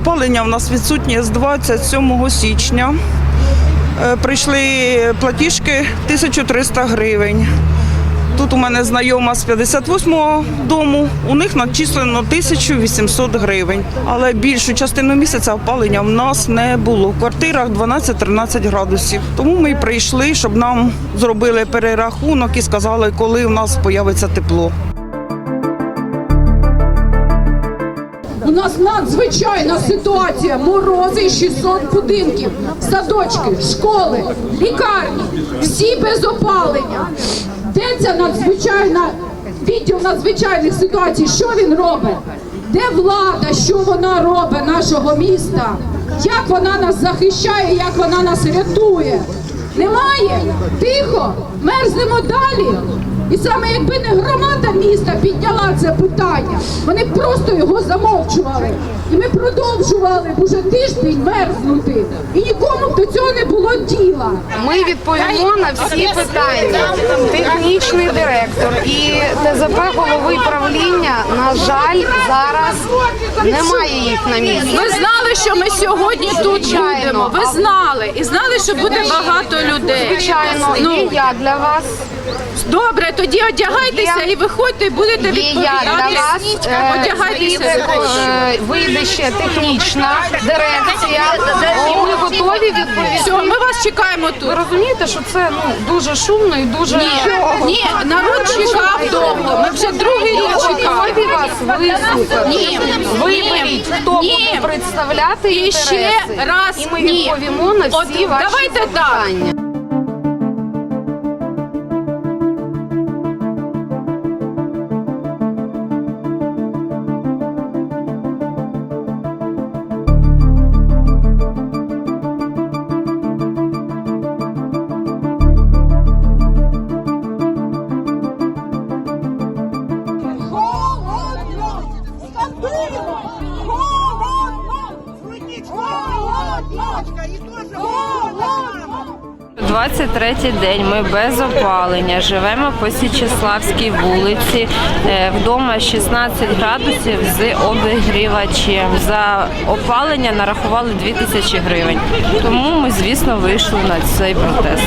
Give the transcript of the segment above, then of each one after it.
Опалення в нас відсутнє з 27 січня. Е, Прийшли платіжки 1300 гривень. Тут у мене знайома з 58-го дому, у них начислено 1800 гривень. Але більшу частину місяця опалення в нас не було. В квартирах 12-13 градусів. Тому ми прийшли, щоб нам зробили перерахунок і сказали, коли у нас з'явиться тепло. У нас надзвичайна ситуація. Морози і 600 будинків, садочки, школи, лікарні, всі без опалення. Де ця надзвичайна відділ надзвичайних ситуацій? Що він робить? Де влада? Що вона робить нашого міста? Як вона нас захищає, як вона нас рятує? Немає? Тихо, мерзнемо далі. І саме якби не громада міста підняла це питання, вони просто його замовчували. І ми продовжували б уже тиждень мерзнути. І нікому до цього не було діла. Ми відповімо на всі питання. Технічний директор і ТЗП голови правління, на жаль, зараз немає їх на місці. Ви знали, що ми сьогодні тут будемо. Ви знали і знали, що буде багато людей. Звичайно, Ну, є я для вас. добре, тоді одягайтеся і виходьте, і будете Є я для відповідати. вас. Е, Одягайтеся. Вийде, е, вийде ще технічна дирекція, і ми готові відповісти. Все, ми вас чекаємо Ви тут. розумієте, що це ну дуже шумно і дуже Ні, ні, народ чекав довго. Ми вже другий рік чекали. готові вас вислухати. Ні, Виберіть, хто ні. буде представляти І інтереси. ще раз і ми ні. відповімо на От всі ваші давайте так. запитання. 23-й день ми без опалення, живемо по Січеславській вулиці. Е, Вдома 16 градусів з обігрівачем. За опалення нарахували 2000 гривень. Тому ми, звісно, вийшли на цей протест.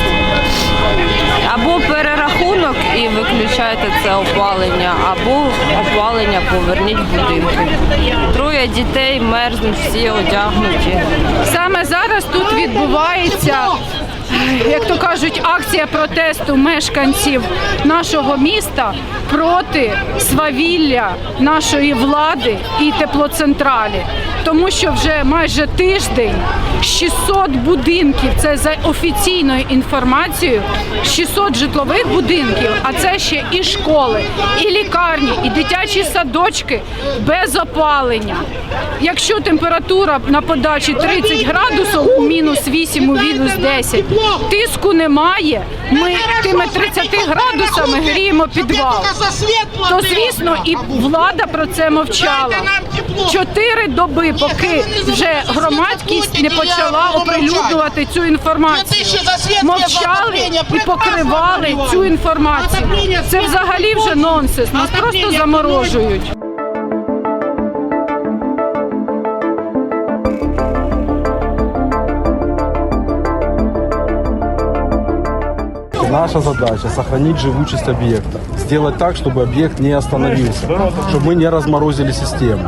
Або перерахунок і виключайте це опалення, або опалення поверніть в будинки. Троє дітей мерзнуть, всі одягнуті. Саме зараз тут відбувається, як то кажуть, акція протесту мешканців нашого міста проти свавілля нашої влади і теплоцентралі. Тому що вже майже тиждень 600 будинків, це за офіційною інформацією, 600 житлових будинків, а це ще і школи, і лікарні, і дитячі садочки без опалення. Якщо температура на подачі 30 градусів, у мінус 8, у мінус 10, тиску немає, ми тими 30 градусами гріємо підвал. То звісно, і влада про це мовчала. Чотири доби, поки вже громадськість не почала оприлюднювати цю інформацію. Мовчали і покривали цю інформацію. Це взагалі вже нонсенс. Нас просто заморожують. Наша задача – сохранить живучесть объекта. Сделать так, чтобы объект не остановился, чтобы мы не разморозили систему.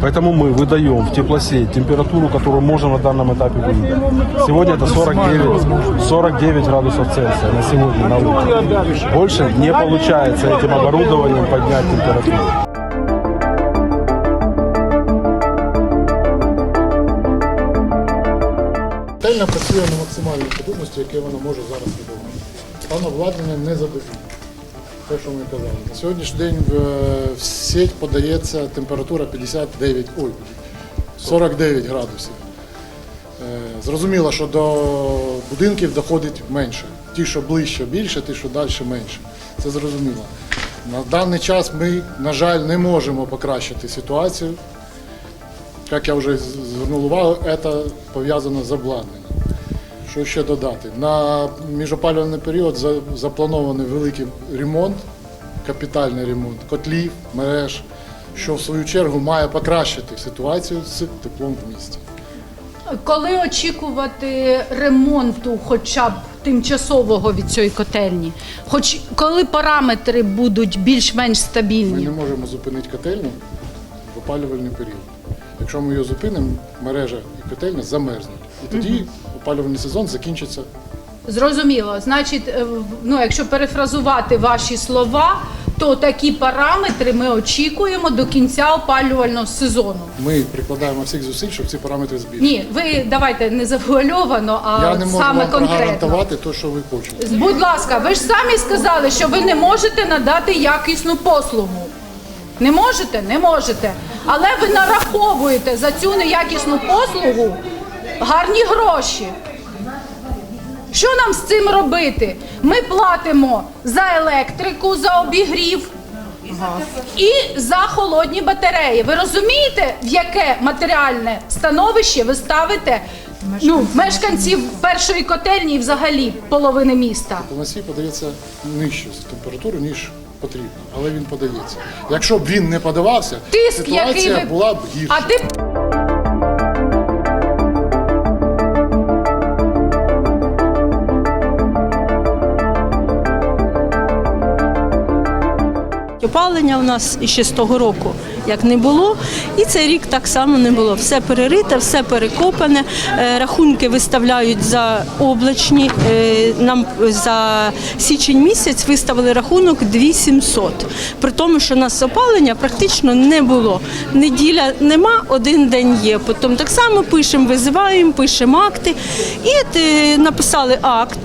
Поэтому мы выдаем в теплосеть температуру, которую можем на данном этапе выдать. Сегодня это 49, 49 градусов Цельсия на сегодня на улице. Больше не получается этим оборудованием поднять температуру. Котельня працює на максимальній потужності, яке вона може зараз видавати. Стан обладнання не задовільне. Те, що ми казали. На сьогоднішній день в, сеть подається температура 59, ой, 49 градусів. Е, Зрозуміло, що до будинків доходить менше. Ті, що ближче, більше, ті, що далі менше. Це зрозуміло. На даний час ми, на жаль, не можемо покращити ситуацію. Як я вже звернув увагу, це пов'язано з обладнанням. Що ще додати? На міжопалювальний період запланований великий ремонт, капітальний ремонт котлів, мереж, що в свою чергу має покращити ситуацію з теплом в місті. Коли очікувати ремонту, хоча б тимчасового від цієї котельні? Хоч коли параметри будуть більш-менш стабільні, Ми не можемо зупинити котельню в опалювальний період. Якщо ми її зупинимо, мережа і котельня замерзнуть. І тоді опалювальний сезон закінчиться. Зрозуміло. Значить, е, ну якщо перефразувати ваші слова, то такі параметри ми очікуємо до кінця опалювального сезону. Ми прикладаємо всіх зусиль, щоб ці параметри збільшити. Ні, ви давайте не завуальовано, а Я не можу саме вам конкретно. те, що ви хочете. Будь ласка, ви ж самі сказали, що ви не можете надати якісну послугу. Не можете? Не можете. Але ви нараховуєте за цю неякісну послугу гарні гроші. Що нам з цим робити? Ми платимо за електрику, за обігрів і за холодні батареї. Ви розумієте, в яке матеріальне становище ви ставите ну, мешканців першої котельні і взагалі половини міста? Поносій подається нижчу температуру, ніж потрібно, але він подається. Якщо б він не подавався, Тиск, який ситуація ви була б гірша. а ти Опалення у нас ще з того року як не було, і цей рік так само не було. Все перерите, все перекопане. Е, Рахунки виставляють за облачні. Е, Нам за січень місяць виставили рахунок 2700. При тому, що у нас опалення практично не було. Неділя нема, один день є. Потім так само пишемо, визиваємо, пишемо акти. І е, написали акт.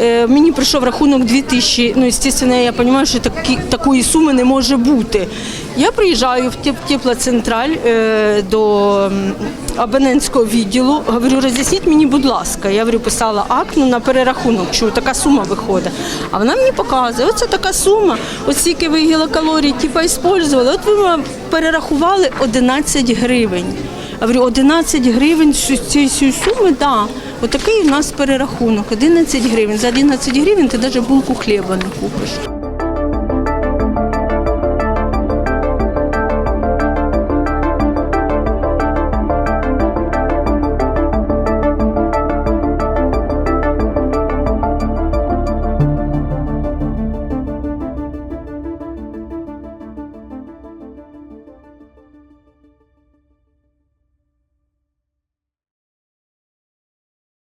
Е, Мені прийшов рахунок 2000, ну, звісно, я розумію, що такі, такої суми не може бути. Я приїжджаю в теплоцентраль е, до абонентського відділу, говорю, роз'ясніть мені, будь ласка. Я говорю, писала акт ну, на перерахунок, що така сума виходить. А вона мені показує, оце така сума, ось скільки ви гілокалорій типу, використовували, от ви перерахували 11 гривень. Я говорю, 11 гривень з цієї суми, так. Да. Отакий у нас перерахунок, 11 гривень. За 11 гривень ти навіть булку хліба не купиш.